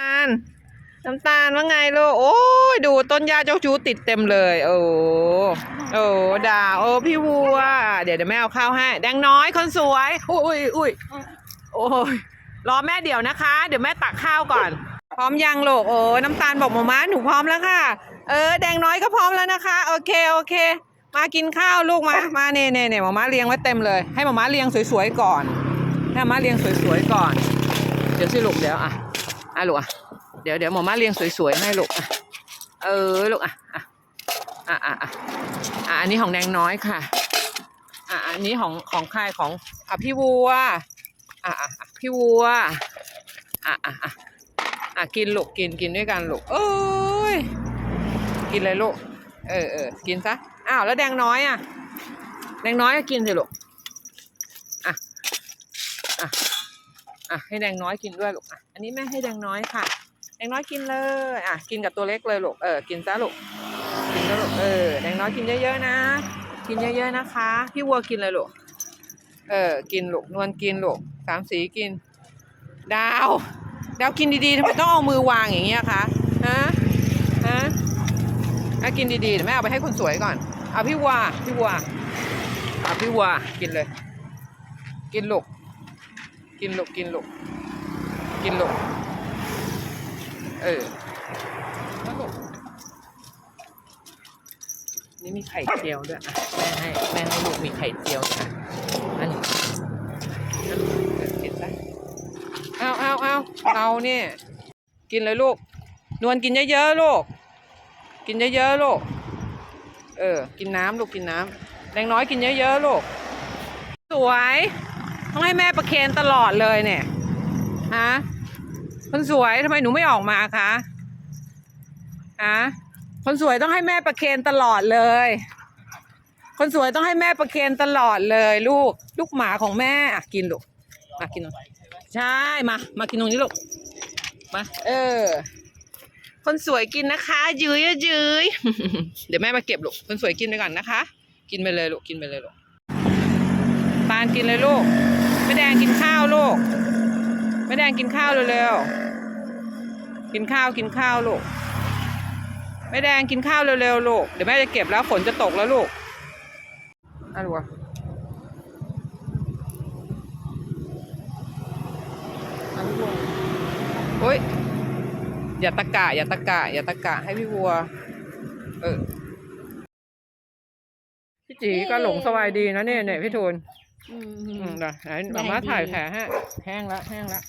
ตาลน้ำตาลว่าไงลูกโอ้ยดูต้นหญ้าเจ้าชู้ติดเต็มเลย โอ้โอ้ดาโอ้พี่วัว เดี๋ยวเดี๋ยวแม่เอาข้าวให้แดงน้อยคนสวยอุ้ยอุ้ยโอ้ยรอแม่เดี๋ยวนะคะ เดี๋ยวแม่ตักข้าวก่อน พร้อมยังลูกโอ้ยน้ำตาลบอกหมาม้าหนูพร้อมแล้วค่ะ เออ แดงน้อยก็พร้อมแล้วนะคะ โอเคโอเค มากินข้าวลูกมามาเน่เน่เน่หมาม้าเลี้ยงไว้เต็มเลย ให้หมาม้าเลี้ยงสวยๆก่อนให้หมาม้าเลี้ยงสวยๆก่อน เดี๋ยวสิลูกเดี๋ยวอะ อะลูกอะเดี๋ยวเดี๋ยวหมอมาเรียงสวยๆให้ลูกอะเออลูกอะอะอะอะอะอันนี้ของแดงน้อยค่ะ อะอันนี้ของของใครของอะพี่วัวอะอะอะพี่วัวอะอะอะอะกินลูกกินกินด้วยกันลูกเอ้ยกินเลยลูกเออเออกินซะอ้าวแล้วแดงน้อยอะแดงน้อยก็กินสิลูก อะ อะ อะให้แดงน้อยกินด้วยลูกอะอันนี้แม่ให้แดงน้อยค่ะ แดงน้อยกินเลยอะกินกับตัวเล็กเลยลูกเออกินซะลูกกินซะลูกเออแดงน้อยกินเยอะๆนะ กินเยอะๆนะคะ พี่วัวกินเลยลูกเออกินลูกนวลกินลูกสามสีกิน ดาวดาวกินดีๆทำไมต้องเอามือวางอย่างเงี้ยคะฮะฮะอะกินดีๆเดี๋ยวแม่เอาไปให้คนสวยก่อนเอาพี่วัวพี่วัวเอาพี่วัวกินเลย กินลูก กินลูกกินลูกกินลูกเออแล้วลูกนี่มีไข่เจียวด้วยอะแม่ให้แม่ให้ลูกมีไข่เจียวด้วยอะอันนี้อันนี้เกินไปเอาเอาเอาเอาเนี่ยกินเลยลูก นวลกินเยอะๆลูก กินเยอะๆลูก เออ กินน้ำลูกกินน้ำแดงน้อยกินเยอะๆลูก สวย ต้องให้แม่ประเคนตลอดเลยเนี่ยฮะคนสวยทำไมหนูไม่ออกมาคะฮะคนสวยต้องให้แม่ประเคนตลอดเลย คนสวยต้องให้แม่ประเคนตลอดเลย ลูก ลูกหมาของแม่อะกินลูกมากินตรงใช่มา มากินตรงนี้ลูกมาเออ คนสวยกินนะคะ ยื้ยยื้ยเดี๋ยวแม่มาเก็บลูกคนสวยกินไปก่อนนะคะ กินไปเลยลูกกินไปเลยลูกปานกินเลยลูก ม่แดงกินข้าวลูกไม่แดงกินข้าวเร็วๆ กินข้าวกินข้าวลูกไม่แดงกินข้าวเร็วๆลูก เดี๋ยวแม่จะเก็บแล้วฝนจะตกแล้วลูกอะไรวะอันนี้วัวโอ๊ยอย่าตะกะอย่าตะกะอย่าตะกะให้พี่วัว เออพี่จีก็หลงสบายดีนะเนี่ยเนี่ยพี่ทูน อือืมมเดี๋ยวไหนได้มาม่าดีถ่ายแผลให้แห้งละแห้งละ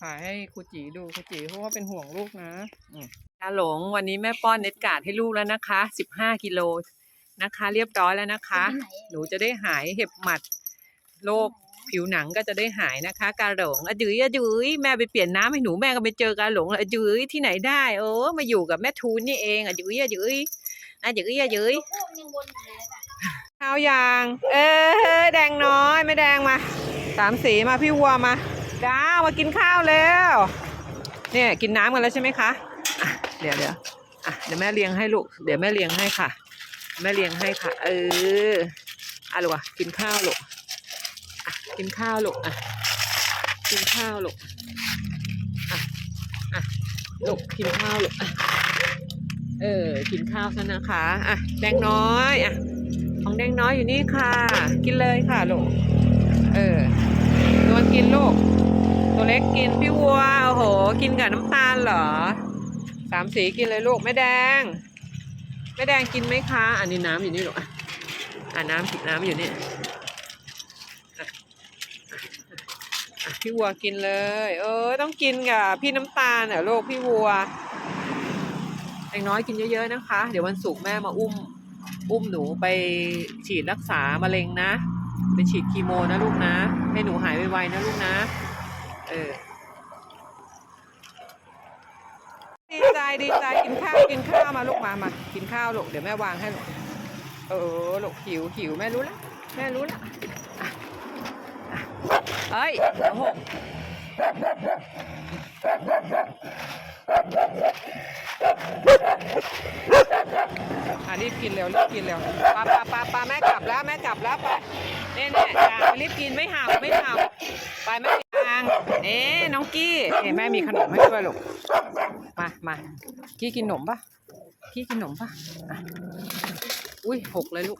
ถ่ายให้ครูจีดูครูจีเพราะว่าเป็นห่วงลูกนะอืมตาหลงวันนี้แม่ป้อนเน็ตการ์ดให้ลูกแล้วนะคะสิบห้ากิโลนะคะ เรียบร้อยแล้วนะคะที่ไหนหนูจะได้หายเห็บหมัดโรคผิวหนังก็จะได้หายนะคะกาหลงอะจื๋ยอะจื๋ยแม่ไปเปลี่ยนน้ำให้หนูแม่ก็ไปเจอกาหลงอะจื๋ยที่ไหนได้โอ้มาอยู่กับแม่ทูนนี่เองอะจื๋ยอะจื๋ยอะจื๋ยอะจื๋ยพวกยังวนอยู่เลยนะ ข้าวยาง เออแดงน้อยไม่แดงมาสามสีมาพี่วัวมาดาวมากินข้าวแล้วเนี่ยกินน้ำกันแล้วใช่ไหมคะอะเดี๋ยวเดี๋ยวอะเดี๋ยวแม่เลี้ยงให้ลูกเดี๋ยวแม่เลี้ยงให้ค่ะ แม่เลี้ยงให้ค่ะ เอออะลูกอะกินข้าวลูกอะกินข้าวลูกอะกินข้าวลูกอะอะลูกกินข้าวลูกอะเออกินข้าวซะนะคะอะแดงน้อยอะ ของแดงน้อยอยู่นี่ค่ะ กินเลยค่ะลูก เออนวกินลูก ตัวเล็กกินพี่วัว โอ้โห กินกับน้ำตาลเหรอ สามสีกินเลยลูกไม่แดงไม่แดงกินไหมคะ อันนี้น้ำอยู่นี่ลูก อะอะน้ำผิดน้ำอยู่นี่พี่วัวกินเลย เออ ต้องกินกับพี่น้ำตาลเหรอลูกพี่วัวแดงน้อยกินเยอะๆนะคะ เดี๋ยววันศุกร์แม่มาอุ้ม อุ้มหนูไปฉีดรักษามะเร็งนะ ไปฉีดคีโมนะลูกนะ ให้หนูหายไวๆนะลูกนะ เออ ดีใจดีใจกินข้าวกินข้าวมาลูกมามากินข้าวลูกเดี๋ยวแม่วางให้ลูกเออลูกหิวหิวแม่รู้ล้วแม่รู้ละเอ้ยเดี๋ยวหก รีบกินเร็วรีบกินเร็วปลาปลาปลาปลาแม่กลับแล้วแม่กลับแล้วไปเน่เน่อย่ารีบกินไม่ห่าวไม่ห่าวไปแม่ยางเอ๊น้องกี้เอ๊แม่มีขนมให้ด้วยลูกมามากี้กินขนมปะกี้กินขนมปะอะอุ้ยหกเลยลูก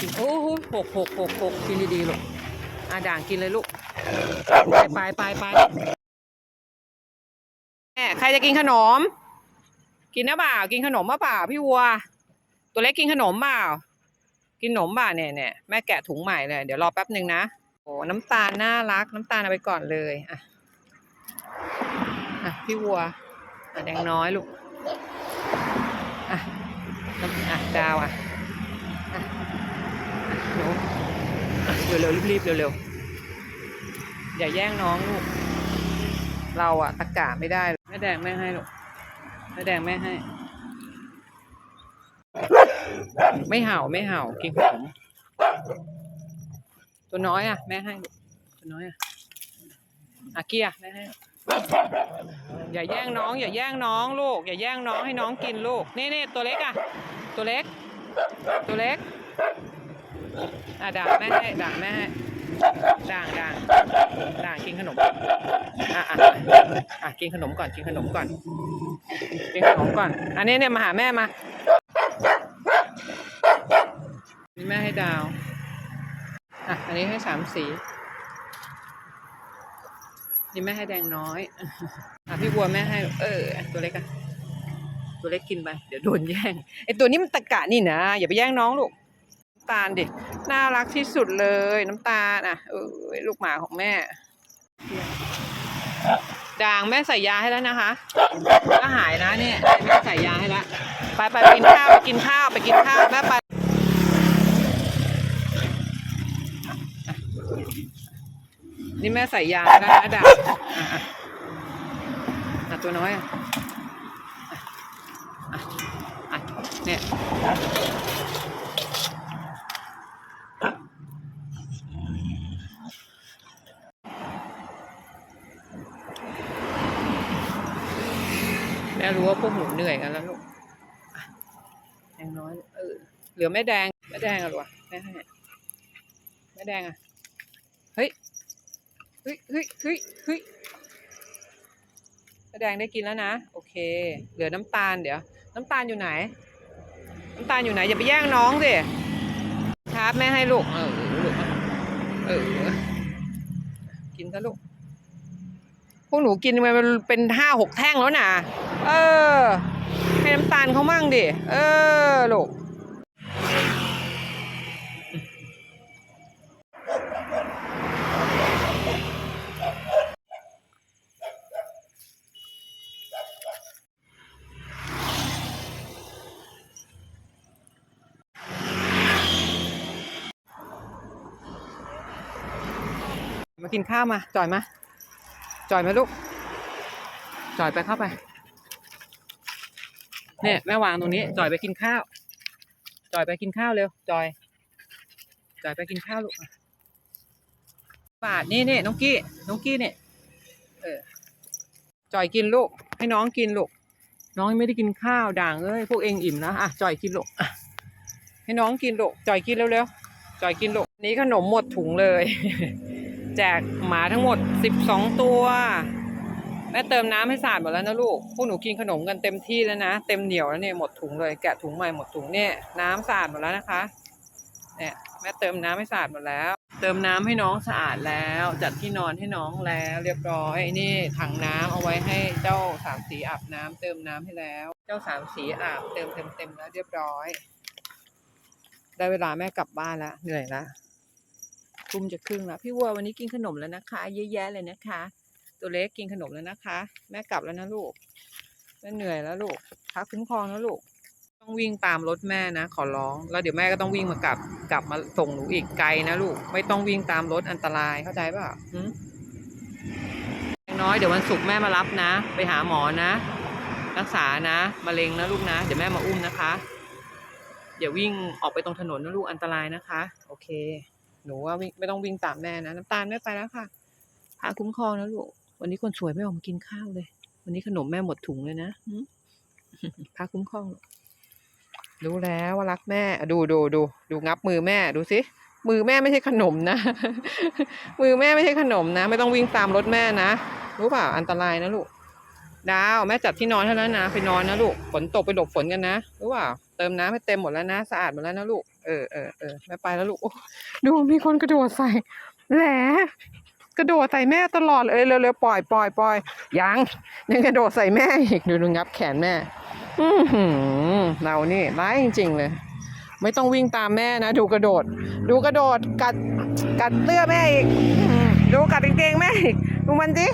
กินโอ้โหหกหกหกหกกินดีๆลูกอะด่างกินเลยลูกไปไปไปไปแม่ใครจะกินขนม กินนะเปล่ากินขนมมาเปล่าพี่วัว ตัวเล็กกินขนมเปล่ากินขนมบ่าเนี่ยเนี่ยแม่แกะถุงใหม่เลยเดี๋ยวรอแป๊บหนึ่งนะโอ้น้ำตาลน่ารัก น้ำตาลเอาไปก่อนเลยอะอะพี่วัวอะแดงน้อยลูกอะน้ำอะดาวอะอะหนูอะเร็วๆรีบๆเร็วๆอย่าแย่งน้องลูกเราอะตะกะไม่ได้แม่แดงแม่ให้ลูก แม่แดงแม่ให้ ไม่เห่าไม่เห่ากินขนมตัวน้อยอะ แม่ให้ ตัวน้อยอะอาเกียแม่ให้ อย่าแย่งน้อง อย่าแย่งน้องลูก อย่าแย่งน้องให้น้องกินลูก นี่นี่ตัวเล็กอะ ตัวเล็ก ตัวเล็ก อะด่างแม่ให้ด่างแม่ให้ ด่างด่างด่างกินขนม อะอะอะกินขนมก่อนกินขนมก่อน กินขนมก่อน อันนี้เนี่ยมาหาแม่มานี่แม่ให้ดาว อะ อันนี้ให้สามสี นี่แม่ให้แดงน้อย อะพี่บัวแม่ให้ เออ ตัวเล็กอะตัวเล็กกินไป เดี๋ยวโดนแย่งไอตัวนี้มันตะกะนี่นะ อย่าไปแย่งน้องลูกน้ำตาลดิ น่ารักที่สุดเลยน้ำตาลอะเออลูกหมาของแม่ด่างแม่ใส่ยาให้แล้วนะคะ ก็หายนะเนี่ยแม่ใส่ยาให้แล้วไปไปกินข้าวไปกินข้าวไปกินข้าวแม่ไปนี่แม่ใส่ยาแล้วนะดาบอะอะอะตัวน้อยอะอะเนี่ย แม่รู้ว่าพวกหนูเหนื่อยกันแล้วลูกอะแดงน้อยเออเหลือแม่แดงแม่แดงอะหรอแม่ให้แม่แดงอะเฮ้ยเฮ้ยเฮ้ยเฮ้ยเฮ้ยแดงได้กินแล้วนะโอเค เหลือน้ำตาลเดี๋ยว น้ำตาลอยู่ไหน น้ำตาลอยู่ไหนอย่าไปแย่งน้องสิครับแม่ให้ลูกเออลูกเออกินซะลูกพวกหนูกินมันเป็นห้าหกแท่งแล้วนะ เออ ให้น้ำตาลเขามั่งดิ เออลูกมากินข้าวมาจอยมาจอยมาลูกจอยไปเข้าไป เนี่ยแม่วางตรงนี้จอยไปกินข้าวจอยไปกินข้าวเร็วจอยจอยไปกินข้าวลูกบาทนี่นี่น้องกี้น้องกี้เนี่ยเออจอยกินลูก ให้น้องกินลูกน้องยังไม่ได้กินข้าวด่างเอ้ยพวกเองอิ่มนะอะจอยกินลูกอะให้น้องกินลูกจอยกินเร็วๆจอยกินลูกนี้ขนมหมดถุงเลย แจกหมาทั้งหมดสิบสองตัว แม่เติมน้ำให้สะอาดหมดแล้วนะลูก พวกหนูกินขนมกันเต็มที่แล้วนะ เต็มเหนียวแล้วเนี่ยหมดถุงเลย แกะถุงใหม่หมดถุงเนี่ยน้ำสะอาดหมดแล้วนะคะ เนี่ยแม่เติมน้ำให้สะอาดหมดแล้ว เติมน้ำให้น้องสะอาดแล้ว จัดที่นอนให้น้องแล้ว เรียบร้อย นี่ถังน้ำเอาไว้ให้เจ้าสามสีอาบน้ำเติมน้ำให้แล้ว เจ้าสามสีอาบเติมเต็มเต็มแล้วเรียบร้อย ได้เวลาแม่กลับบ้านล้วเหนื่อยล้วทุ่มจะครึ่งแล้วพี่วัววันนี้กินขนมแล้วนะคะ เยอะแยะเลยนะคะ ตัวเล็กกินขนมแล้วนะคะ แม่กลับแล้วนะลูกแม่เหนื่อยแล้วลูกพักคุ้มครองแล้วลูก ต้องวิ่งตามรถแม่นะ ขอร้อง แล้วเดี๋ยวแม่ก็ต้องวิ่งมากลับกลับมาส่งหนูอีกไกลนะลูก ไม่ต้องวิ่งตามรถอันตรายเข้าใจเปล่าหืมอย่างน้อยเดี๋ยววันศุกร์แม่มารับนะ ไปหาหมอนะ รักษานะมะเร็งนะลูกนะ เดี๋ยวแม่มาอุ้มนะคะอย่าวิ่งออกไปตรงถนนนะลูกอันตรายนะคะ โอเค หนูว่าวิ่งไม่ต้องวิ่งตามแม่นะน้ำตาลไม่ไปแล้วค่ะพาคุ้มครองนะลูก วันนี้คนสวยไม่ออกมากินข้าวเลย วันนี้ขนมแม่หมดถุงเลยนะหึพาคุ้มครองรู้แล้วว่ารักแม่ ดูดูดูดูงับมือแม่ดูสิ มือแม่ไม่ใช่ขนมนะ มือแม่ไม่ใช่ขนมนะ ไม่ต้องวิ่งตามรถแม่นะ รู้เปล่าอันตรายนะลูก ดาวแม่จัดที่นอนให้แล้วนะ ไปนอนนะลูก ฝนตกไปหลบฝนกันนะ รู้เปล่า เติมน้ำให้เต็มหมดแล้วนะ สะอาดหมดแล้วนะลูก เออเออเออแม่ไปแล้วลูก ดูมีคนกระโดดใส่ แหล กระโดดใส่แม่ตลอดเลยเร็วๆปล่อยปล่อยปล่อยยังยังกระโดดใส่แม่อีกดูดูงับแขนแม่ อืเรานี่ร้ายจริง ๆ เลย ไม่ต้องวิ่งตามแม่นะ ดูกระโดด ดูกระโดดกัดกัดเสื้อแม่อีก ดูกัดกางเกงแม่อีกดูมันดิ